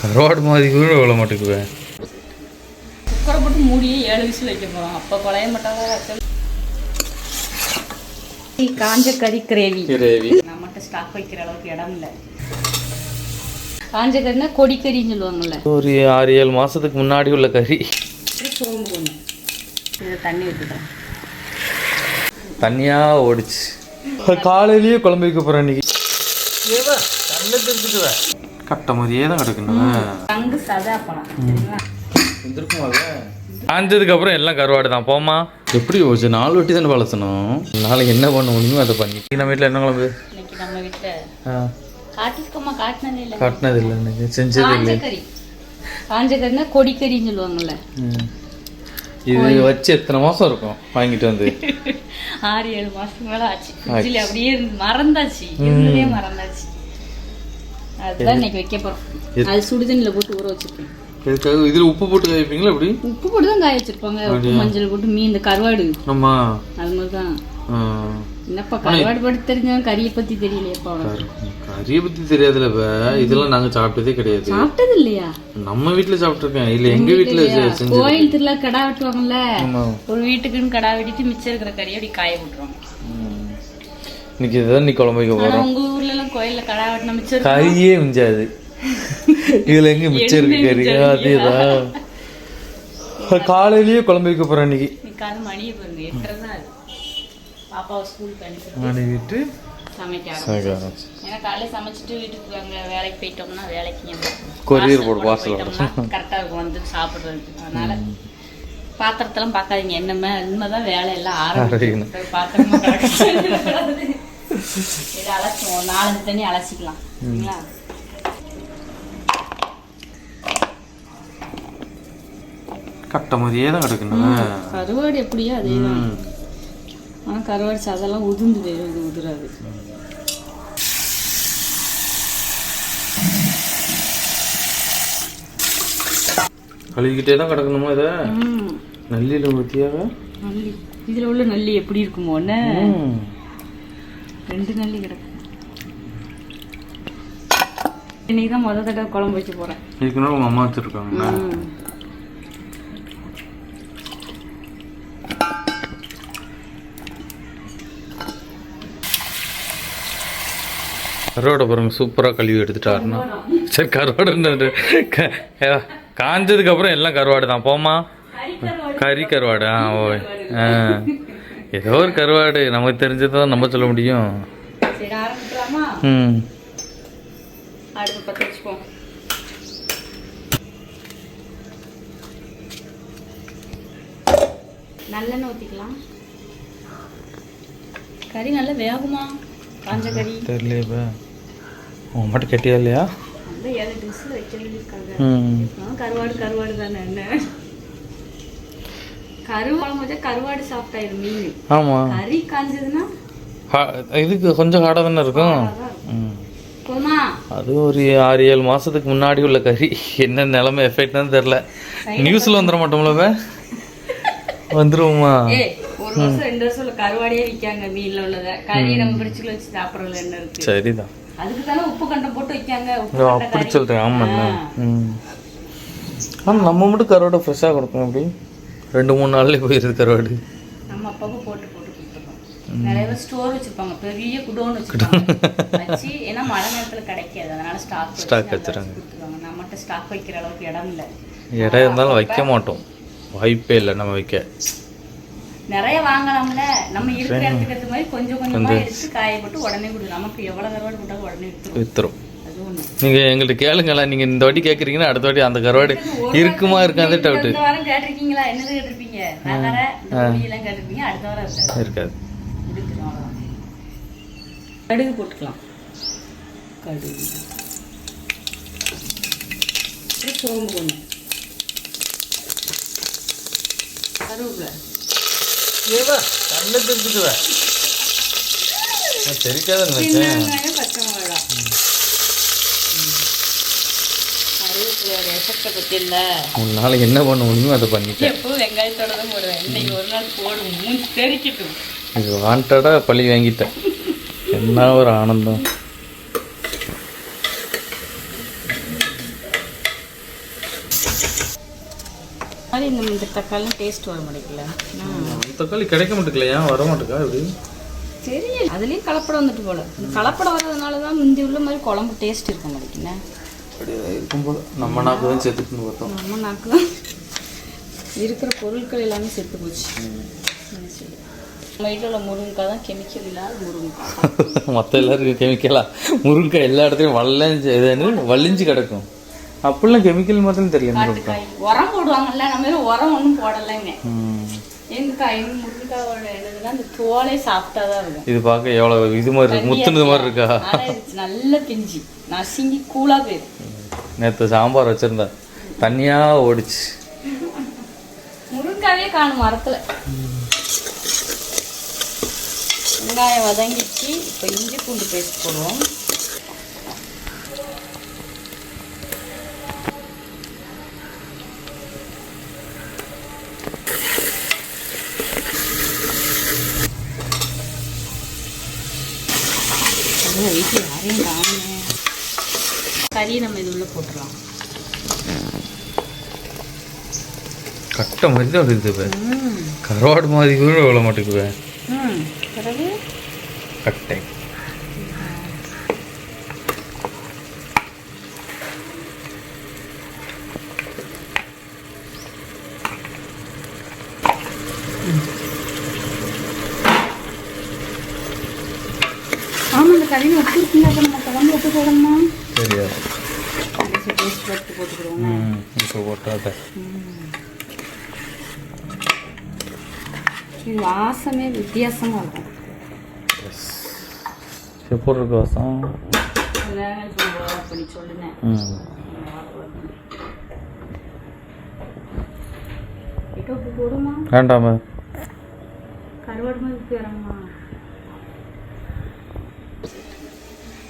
கருவாடு மாதிரி கூட விழ மாட்டேங்குவேன் குக்கரை போட்டு மூடியே ஏழு விசில் வைக்க போகிறோம் அப்போ குழைய மாட்டாங்க காஞ்ச கறி கிரேவி. கிரேவி. நம்மகிட்ட ஸ்டாக் வைக்கிற அளவுக்கு இடம் இல்லை. காஞ்ச கறினா கொடிக்கறின்னு சொல்லுவாங்கல்ல. ஒரு ஆறு ஏழு மாதத்துக்கு முன்னாடி உள்ள கறி. இது சோம்பு இதை தண்ணி ஊற்றிக்கலாம் தனியாக ஓடிச்சு. காலையிலேயே குழம்பு வைக்க போகிறேன் இன்னைக்கு. தண்ணி தெரிஞ்சுக்குவேன் கட்ட மாதிரியே தான் கிடக்குண்ணா தங்கு சதா பழம். சரிங்களா? காஞ்சதுக்கு அப்புறம் எல்லாம் கருவாடு தான். போமா எப்படி யோசிச்சு? நாலு வட்டி தானே வளர்த்தணும். நாளைக்கு என்ன பண்ண முடியுமோ அதை பண்ணி. நம்ம வீட்டில் என்ன குழம்பு? இன்னைக்கு நம்ம வீட்டில் காட்டினதே இல்லை செஞ்சது இல்லை கறி காஞ்ச கறினா கொடிக்கறின்னு சொல்லுவாங்கல்ல. இது வச்சு எத்தனை மாதம் இருக்கும் வாங்கிட்டு வந்து? ஆறு ஏழு மாசத்துக்கு மேல ஆச்சு. அப்படியே இருந்து மறந்தாச்சு. இருந்ததே மறந்தாச்சு. அதுதான் இன்னைக்கு வைக்க போறோம். அது சுடுதண்ணில போட்டு ஊற வச்சிருக்கேன் இதுக்காக இதில் உப்பு போட்டு வைப்பீங்களா எப்படி? உப்பு போட்டு தான் காய வச்சிருப்பாங்க. உப்பு மஞ்சள் போட்டு மீன் இந்த கருவாடு. ஆமா. அது மாதிரி தான். என்னப்பா கருவாடு பற்றி தெரிஞ்சவன் கறியை தெரியலையப்பா. உனக்கு கறியை பற்றி தெரியாதுல இப்ப. இதெல்லாம் நாங்கள் சாப்பிட்டதே கிடையாது. சாப்பிட்டது இல்லையா? நம்ம வீட்டில் சாப்பிட்ருக்கேன் இல்லை எங்கள் வீட்டில் கோயில் திருவிழா கடா வெட்டுவாங்கல்ல? ஒரு வீட்டுக்குன்னு கடா வெட்டிட்டு மிச்சம் இருக்கிற கறியை அப்படி காய விட்டுருவாங்க. இன்னைக்கு இதுதான் நீ குழம்பு வைக்க போகிறோம் ஆனா உங்க ஊர்ல எல்லாம் கோயில்ல கடா வெட்டின மிச்சம். கறியே மிஞ்சாது. இதுல எங்க மிச்சம் இருக்கு கறி? அதேதான். காலையிலேயே குழம்பு வைக்க போறேன் இன்னைக்கு அது மணியை பாருங்க எட்டரை தான் பாப்பாவை ஸ்கூலுக்கு அனுப்பிட்டு அனுப்பிட்டு சமைக்க. ஏன்னா காலையில சமைச்சிட்டு வீட்டுக்கு அங்க வேலைக்கு போயிட்டோம்னா வேலைக்கு கொரியர் போடு பார்சல் கரெக்டா இருக்கும் வந்து சாப்பிடுறதுக்கு. அதனால பாத்திரத்தெல்லாம் பார்க்காதீங்க என்னமே இனிமேதான் வேலை எல்லாம் ஆரம்பிக்கும் பாத்திரமா. இதை அலசுவோம் நாலஞ்சு தண்ணி அலசிக்கலாம். சரிங்களா? கட்ட மாதிரியே தான் கிடக்குண்ணா கருவாடு எப்படியோ அதே தான் ஆனா கருவாடு சாதெல்லாம் உதிர்ந்து போயிடும் இது உதிராது. கழுவிக்கிட்டே தான் கிடக்கணுமா இதை? நல்லியில் ஊற்றியாக நல்லி. இதுல உள்ள நல்லி எப்படி இருக்குமோ என்ன? ரெண்டு நல்லி கிடக்கு. இன்னைக்கு தான் முத தடவை குழம்பு வைக்க போறேன். இதுக்குன்னா உங்கள் அம்மா வச்சுருக்காங்க. கருவாடை பாருங்க சூப்பராக கழுவி எடுத்துட்டாருன்னா. சரி கருவாடு காஞ்சதுக்கு அப்புறம் எல்லாம் கருவாடு தான். போமா கறி கருவாடு. ஆ ஓய் ஆ. ஏதோ ஒரு கருவாடு. நமக்கு தெரிஞ்சதை தான் நம்ம சொல்ல முடியும். ம். அடுப்பு பற்ற வச்சுப்போம். நல்லெண்ணெய் ஊற்றிக்கலாம் கறி நல்லா வேகுமா? காஞ்ச கறி. தெரியலையே இப்போ. உன் மட்டும் கெட்டியா இல்லையா? கருவாடு கருவாடு தானே என்ன? கருவாடு வச்சா கருவாடு சாப்பிட்டாயிரும் மீன். ஆமாம் கறி காஞ்சதுன்னா? இதுக்கு கொஞ்சம் ஹார்டாக தானே இருக்கும்? அது ஒரு ஆறு ஏழு மாதத்துக்கு முன்னாடி உள்ள கறி. என்ன நிலமை எஃபெக்ட்னு தெரில நியூஸில் வந்துட மாட்டோம்ல வந்துருவோமா? ஒரு வருஷம் ரெண்டு வருஷம் உள்ள கருவாடியே விற்காங்க மீன்ல உள்ளத. கறியை நம்ம பிடிச்சுல வச்சு சாப்பிட்றதுல என்ன இருக்கு? சரிதான். அதுக்கு தானே உப்பு கண்டம் போட்டு வைக்காங்க. உப்பு ஓ, கண்ட அப்படி கறி. சொல்கிறேன் ஆமாண்ணா. ஆ. ம். ஆனால் நம்ம மட்டும் கருவாடை ஃப்ரெஷ்ஷாக கொடுப்போம் அப்படி. ரெண்டு மூணு நாள்லேயே போயிருது கருவாடு நம்ம அப்பப்போ போட்டு போட்டு கொடுத்துருக்கோம். நிறைய ஸ்டோர் வச்சிருப்பாங்க. பெரிய குடோன் வச்சிருப்பாங்க. வச்சு ஏன்னா மழை நேரத்துல கிடைக்காது. அதனால ஸ்டாக் Stock வச்சிருக்காங்க. நம்மகிட்ட ஸ்டாக் வைக்கிற அளவுக்கு இடம் இல்லை. இடம் இருந்தாலும் வைக்க மாட்டோம். வாய்ப்பே இல்லை நம்ம வைக்க. நிறைய வாங்கலாம்ல. நம்ம இருக்கிற இடத்துக்கு மாதிரி கொஞ்சம் கொஞ்சமா எடுத்து காய போட்டு உடனே கொடு. நமக்கு எவ்வளவு கருவாடு போட்டாலும் உடனே ஒண்ணு நீங்கள் எங்கள்கிட்ட கேளுங்களா நீங்கள் இந்த வாட்டி கேட்குறீங்கன்னா அடுத்த வாட்டி அந்த கருவாடு இருக்குமா இருக்காது டவுட்டு இருக்காது. கடுகு போட்டுக்கலாம். கடுகு. சோம்பு கொஞ்சம் கருவேப்பிலை. ஏவா கண்ணு தெரிஞ்சுக்குவேன் தெரிக்காத சின்ன வெங்காயம் பச்சை மிளகா கருவேப்பிலையோட எஃபெக்டை பற்றி இல்லை. ஒரு நாளைக்கு என்ன பண்ண முடியுமோ அதை பண்ணிட்டேன். எப்போ வெங்காயத்தோட தான் போடுவேன். இன்னைக்கு ஒரு நாள் போடும். மூஞ்சி தெரிக்கட்டும். இது வாண்டடாக பழி வாங்கிட்டேன். என்ன ஒரு ஆனந்தம். மாதிரி இந்த தக்காளிலாம் டேஸ்ட் வர மாட்டேங்கல தக்காளி கிடைக்க மாட்டேங்கலையா வர மாட்டேக்கா எப்படி தெரியல. அதுலேயும் கலப்படம் வந்துட்டு போல. கலப்படம் வர்றதுனால தான் முந்தி உள்ள மாதிரி குழம்பு டேஸ்ட் இருக்க மாட்டேங்குண்ணே அப்படி இருக்கும் போல நம்ம நாக்கு தான் செத்துட்டுன்னு பார்த்தோம். நம்ம நாக்கு தான் இருக்கிற பொருட்கள் எல்லாமே செத்து போச்சு? நம்ம வீட்டில் உள்ள முருங்கைக்காய் தான் கெமிக்கல் இல்லாத முருங்கைக்காய் மற்ற எல்லாருக்கும் கெமிக்கலா முருங்கை எல்லா இடத்துலையும் வளைஞ்சு இதுன்னு வலிஞ்சு கிடக்கும். அப்படிலாம் கெமிக்கல் மாதிரி தெரியல முருங்கை. காய் உரம் போடுவாங்கல்ல நம்ம உரம் ஒன்றும் போடலைங்க. இது பார்க்க எவ்வளோ இது மாதிரி இருக்கு? முத்துனது மாதிரி இருக்கா? நல்ல பிஞ்சு. நசுங்கி கூலா போயிடும் நேற்று சாம்பார் வச்சுருந்தேன். தனியாக ஓடிச்சு. முருங்காவே காணும் மரத்துல. வெங்காயம் வதங்கிச்சு இப்போ இஞ்சி பூண்டு பேஸ்ட் போடுவோம். வீட்டில் யாரையும் காணுமே. கறி நம்ம இது உள்ள போட்டுடலாம் கட்டை மாதிரி தான் ம். கருவாடு மாதிரி கூட விழ மாட்டேங்குவேன் ம். பிறகு? கட்டை. ஆமாம் இந்த இருக்குங்க அப்போ நம்ம குழம்பு உப்பு போடணுமா தெரியாது டேஸ்ட் பார்த்து போட்டுக்கிடுவோம் ம் இது வாசமே வித்தியாசமாக இருக்கும். எப்படி இருக்கு வாசம். அப்படி சொல்லுனேன் வேண்டாமே கருவாடு மாதிரி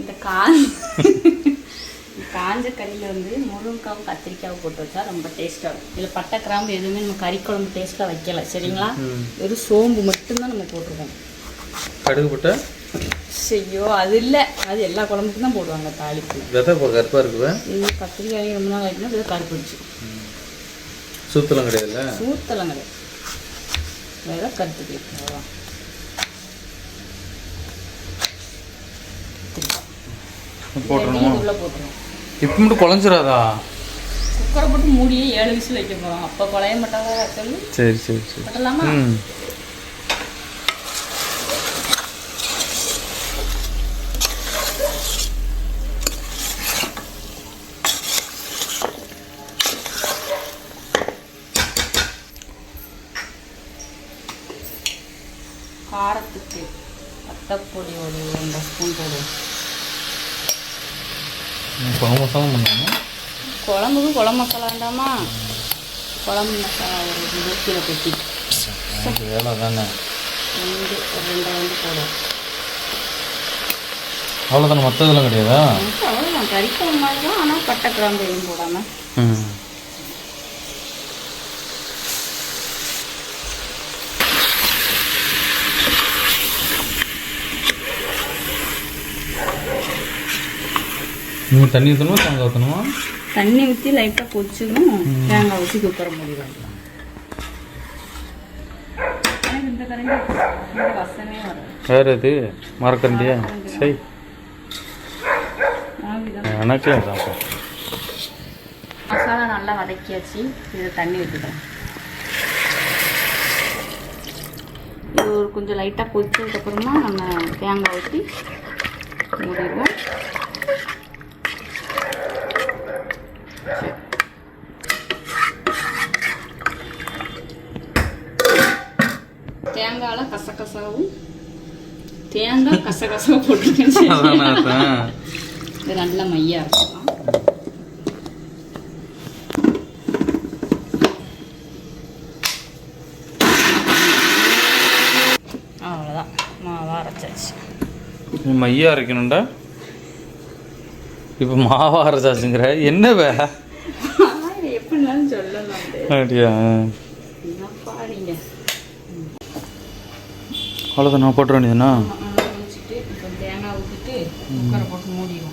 இந்த காஞ்ச காஞ்ச கறியில் வந்து முருங்கைக்காவும் கத்திரிக்காவும் போட்டு வச்சா ரொம்ப டேஸ்ட்டாக இருக்கும். இதில் பட்டை கிராம்பு எதுவுமே நம்ம கறி குழம்பு டேஸ்ட்டாக வைக்கல சரிங்களா? வெறும் சோம்பு மட்டும்தான் நம்ம போட்டிருக்கோம். கடுகு போட்ட? ஐயோ அது இல்லை. அது எல்லா குழம்புக்கும் தான் போடுவாங்க தாளிப்பு. விதை கருப்பாக இருக்குவேன் இது கத்திரிக்காய் ரொம்ப நாள் வைக்கணும் இது கருப்பிடிச்சு சுத்தலாம் கிடையாதுல்ல? சூத்தலாம் கிடையாது. வேற கருத்து போயிருக்கு அவ்வளோதான் போட்டுருணுமா? உள்ள போட்டுருவோம். இப்போ மட்டும் குழஞ்சிடாதா குக்கரை போட்டு மூடியே ஏழு விசில் வைக்க போகிறோம் அப்போ குழைய மாட்டாங்க சொல்லி சரி சரி சரி. ம் காரத்துக்கு பத்தப்பொடி ஒரு ரெண்டு ஸ்பூன் போடுவோம் குழம்பு மசாலா பண்ணாமா குழம்புக்கு குழம்பு மசாலா வேண்டாமா? குழம்பு மசாலா ஒரு கீழே கொட்டி வேலை தானே. ரெண்டு ரெண்டை வந்து போடுவோம் அவ்வளோதானே மற்றதெல்லாம் கிடையாதா? அவ்வளோதான் கறி குழம்பு மாதிரி தான் ஆனால் பட்டை கிராம்பு எதுவும் போடாமல் ம். நீங்கள் தண்ணி ஊற்றணுமா தேங்காய் ஊற்றணுமா தண்ணி ஊற்றி லைட்டாக கொதிச்சதும் தேங்காய் ஊற்றி குக்கரை வரும் வேறு இது மரக்கண்டியா சரி. எனக்கே மசாலா நல்லா வதக்கியாச்சு. இதை தண்ணி ஊற்றிக்கிறேன் இது ஒரு கொஞ்சம் லைட்டாக கொதிச்சதுக்கப்புறமா நம்ம தேங்காய் ஊற்றி மூடிடுவோம். தேங்காயில் கசகசாவும் தேங்காய் கசகசாவும் அதானே போட்டிருக்கேன் இது நல்லா மையா இருக்கலாம் அவ்வளோதான் மாவா அரைச்சாச்சு. மையா அரைக்கணும்டா. இப்போ மாவா அரைச்சாச்சுங்கிற. என்ன வே? எப்படினாலும் சொல்லலாம். அப்படியா? அவ்வளோதான் நான் போட்டுற வேண்டியதுனா வச்சுட்டு இப்போ தேங்காய் ஊற்றிட்டு குக்கரை போட்டு மூடிடுவோம்.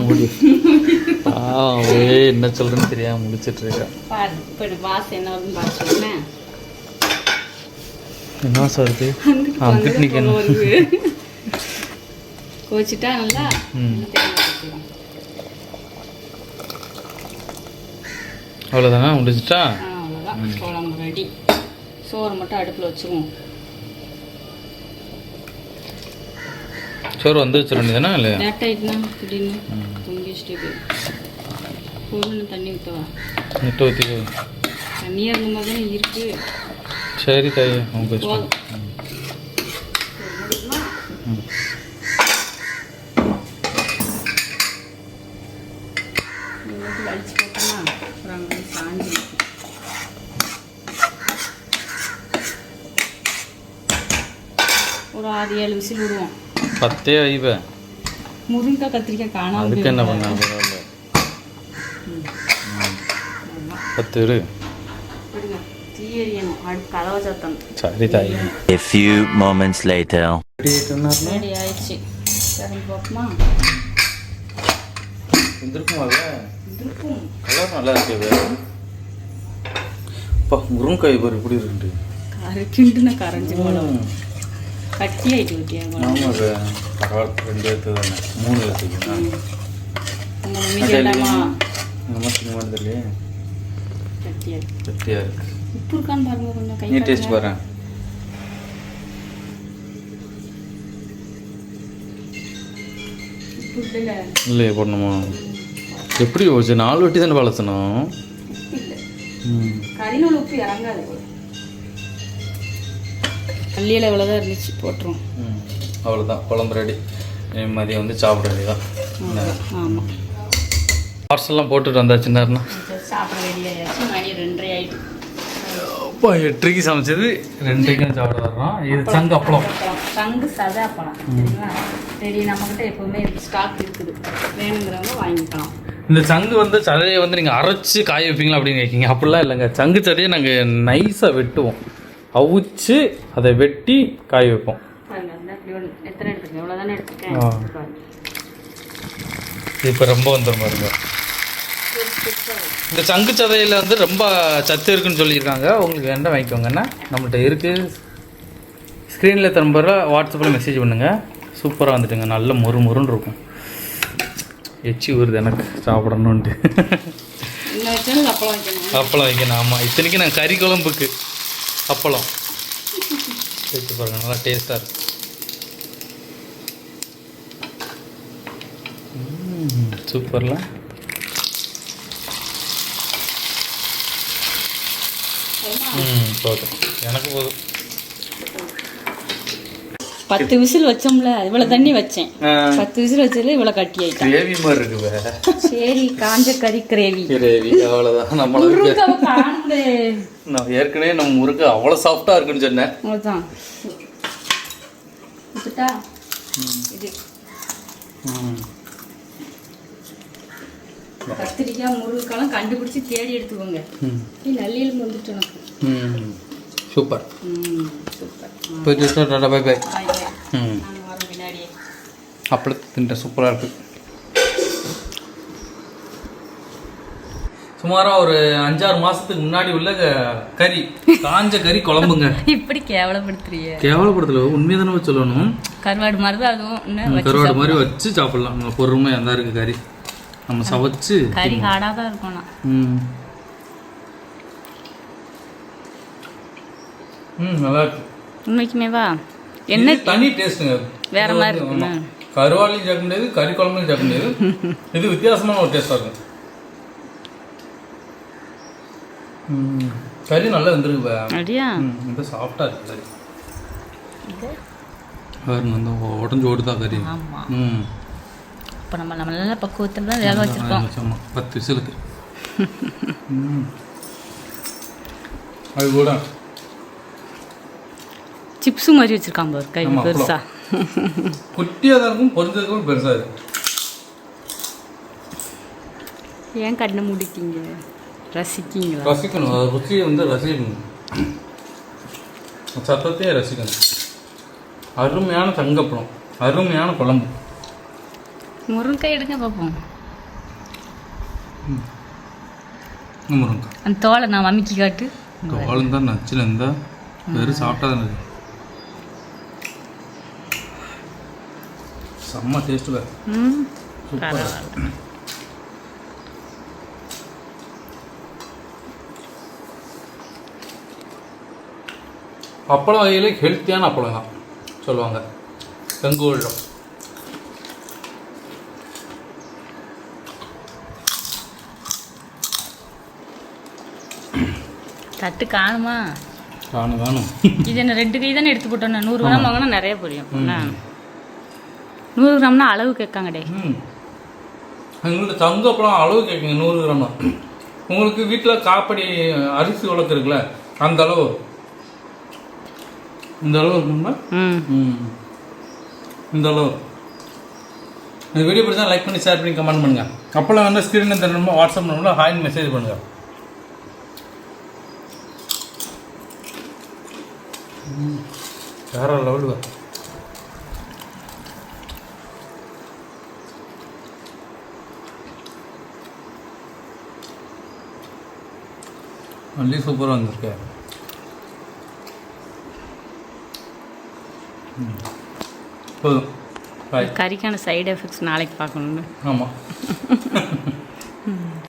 மூடி. என்ன சொல்றேன்னு தெரியாம முடிச்சிட்டு இருக்கா? பாரு இப்போ வாசம் என்ன வருதுன்னு பார்த்து என்ன சொல்றது அங்கிட்டு நிக்கணும் கோச்சிட்டா நல்லா. அவ்வளோதானா அவ்வளோதான் குழம்பு ரெடி சோறு மட்டும் அடுப்பில் வச்சுருவோம். சோறு வந்து வச்சிட வேண்டியதானா இல்லையா? லேட் ஆயிட்டுனா திடீர்னு தூங்கி வச்சுட்டே போயிடும். பொருள் தண்ணி ஊற்றவா நெட்டு ஊற்றி தண்ணியாக இருந்த மாதிரி தானே இருக்கு. சரி தாய் அவங்க வச்சு போதும் ம். இது மட்டும் வலிச்சு போட்டோம்னா அப்புறம் அங்கே வந்து சாஞ்சி ஒரு ஆறு ஏழு விசில் விடுவோம். பத்தே ஐவ. முருங்கைக்காய் கத்திரிக்காய் காணாம அதுக்கு என்ன. பண்ண பரவாயில்ல பத்து இரு. அடுப்பு கதவை சத்தம். சரி தாய். A few moments later. Ready ஆயிடுச்சு. சரி பார்ப்போமா வந்துருக்குமா. இருக்கும் கலர் நல்லா இருக்கு அப்பா முருங்காய் பாரு இப்படி இருக்கு கரை கிண்டுன கரைஞ்சி போடும். கட்டி ஆயிட்டு ஊட்டியா ஆமாம் அது பரவாயில்ல ரெண்டு எடுத்து தானே. மூணு எடுத்துக்கா உங்க மம்மி கேட்டாமா நம்ம சினிமா தெரியலையே கட்டியா கட்டியாக இருக்கு. உப்பு இருக்கான்னு பாருங்க கொஞ்சம் கை நீ டேஸ்ட். பாரு. இல்லையே போடணுமா? எப்படி நாலு வாட்டி தானே வளர்த்தணும். கறினோட உப்பு இறங்காது போல பள்ளியில் இவ்வளோதான் இருந்துச்சு போட்டுரும். அவ்வளோதான் குழம்பு ரெடி மதியம் வந்து சாப்பிட வேண்டியதான் ஆமாம் பார்சல்லாம் போட்டுட்டு வந்தாச்சு நேரம் சாப்பிட வேண்டியாச்சு மணி ரெண்டரை ஆயிட்டு. அப்பா எட்டரைக்கு சமைச்சது ரெண்டரைக்கும் சாப்பிட வர்றோம் இது சங்கு அப்பளம். சங்கு சதா பழம் சரிங்களா? ரெடி நம்மக்கிட்ட எப்பவுமே ஸ்டாக் இருக்குது. வேணுங்கிறவங்க வாங்கிக்கலாம். இந்த சங்கு வந்து சதையை வந்து நீங்கள் அரைச்சி காய வைப்பீங்களா அப்படின்னு கேட்கீங்க அப்படிலாம் இல்லைங்க. சங்கு சதையை நாங்கள் நைஸாக வெட்டுவோம். அவிச்சு அதை வெட்டி காய வைப்போம். இப்போ ரொம்ப வந்துடும் பாருங்க. இந்த சங்கு சதையில் வந்து ரொம்ப சத்து இருக்குன்னு சொல்லியிருக்காங்க. உங்களுக்கு வேண்டாம் வாங்கிக்கோங்கண்ணா நம்மள்ட்ட இருக்குது ஸ்க்ரீனில் திரும்ப வாட்ஸ்அப்பில் மெசேஜ் பண்ணுங்கள் சூப்பராக வந்துட்டுங்க. நல்ல மொறு மொறுன்னு இருக்கும். எச்சி வருது எனக்கு சாப்பிடணுன்ட்டு அப்பளம் வைக்கணும்? ஆமாம் இத்தனைக்கு நான் கறி குழம்புக்கு. அப்பளம். வச்சு பாருங்க நல்லா டேஸ்ட்டாக இருக்கும் சூப்பர்ல. ம் போதும். எனக்கு போதும். பத்து விசில் வச்சோம்ல இவ்வளோ தண்ணி வச்சேன். பத்து விசில் வச்சதுல இவ்வளோ கட்டி ஆயிட்டேன் கிரேவி மாதிரி இருக்குவே. சரி காஞ்ச கறி கிரேவி. கிரேவி அவ்வளோதான் நம்மளுக்கு நான் ஏற்கனவே நம்ம முறுக்கு அவ்வளோ சாஃப்டாக இருக்குன்னு சொன்னேன். இது. கத்திரிக்காய் முருங்கைக்காலாம் கண்டுபிடிச்சி தேடி எடுத்துக்கோங்க. ம். நீ நல்லியலும் வந்துட்டு எனக்கு சூப்பர். ம் சூப்பர். போயிட்டு டாடா பை பை அப்பள தின்ற சூப்பராக இருக்கு. சுமாராக ஒரு அஞ்சாறு மாசத்துக்கு முன்னாடி உள்ள க- கறி காஞ்ச கறி குழம்புங்க. இப்படி கேவலப்படுத்துறிய கேவலப்படுத்தல உண்மையை தானே சொல்லணும்? கருவாடு மாதிரி தான் அதுவும் கருவாடு மாதிரி வச்சு சாப்பிடலாம். நம்ம பொறுமையாக தான் இருக்கு கறி. நம்ம சமைச்சு கறி ஹார்டாக தான் இருக்கும் ம். ம் நல்லா இருக்கு. உண்மைக்குமே வா. என்ன தனி டேஸ்ட்டுங்க வேற மாதிரி. ஆமா. கருவாலையும் சேர்க்க முடியாது கறி குழம்புலையும் சேர்க்க முடியாது. இது வித்தியாசமான ஒரு டேஸ்டாக இருக்கும். கறி நல்லா வெந்திருக்கு. அப்படியா? இது சாஃப்டாக இருக்கு கறி. பாருங்க வந்து உடஞ்சு ஓடுதா கறி? ம். இப்போ நம்ம நம்ம நல்ல பக்குவத்தில் வேக வச்சுருக்கோம். பத்து விசிலுக்கு. அது கூட சிப்ஸு மாதிரி வச்சுருக்கான் பாரு கை ஆமா, பெருசா. குட்டியாக இருக்கும் பொரிஞ்சதுக்கும் பெருசாக இருக்கும் ஏன் கண்ணை மூடிட்டீங்க? ரசிக்கீங்களா? ரசிக்கணும் ருச்சியை வந்து ரசிக்கணும். சத்தத்தையே ரசிக்கணும். அருமையான தங்கப்பழம் அருமையான குழம்பு. முருங்கைக்காய் எடுங்க பார்ப்போம் முருங்கா. அந்த தோலை நான் மம்மிக்கு காட்டு. தோலம் தான் நச்சுல இருந்தா வெறும் சாப்பிட்டா தான் இருக்கு. செம்ம டேஸ்ட் வேறு சூப்பர் அப்பளம் வகையில் ஹெல்த்தியான அப்பளம் தான் சொல்லுவாங்க. ஊரில் தட்டு காணுமா? காணும் வேணும் இது என்ன ரெண்டு கை தானே எடுத்து போட்டோம் நூறு கிராம் வாங்கினா நிறைய புரியும். என்ன? நூறு கிராம்னா அளவு கேட்காங்கடே ம். எங்கள்கிட்ட தங்க அப்பளம் அளவு கேட்குங்க நூறு கிராம். உங்களுக்கு வீட்டில் காப்படி அரிசி இருக்குல்ல அந்த அளவு. இந்த அளவு இருக்குங்களா இந்த அளவு. இந்த வீடியோ பிடிச்சா லைக் பண்ணி ஷேர் பண்ணி கமெண்ட் பண்ணுங்க. அப்போல்லாம் வந்து ஸ்க்ரீனில் தரணுமோ வாட்ஸ்அப் பண்ணணுமோ ஹாய்னு மெசேஜ் பண்ணுங்க. ம், வேற லெவல் மல்லி சூப்பராக வந்திருக்கு. போதும். கறிக்கான சைடு எஃபெக்ட்ஸ் நாளைக்கு பார்க்கணும்னு. ஆமாம்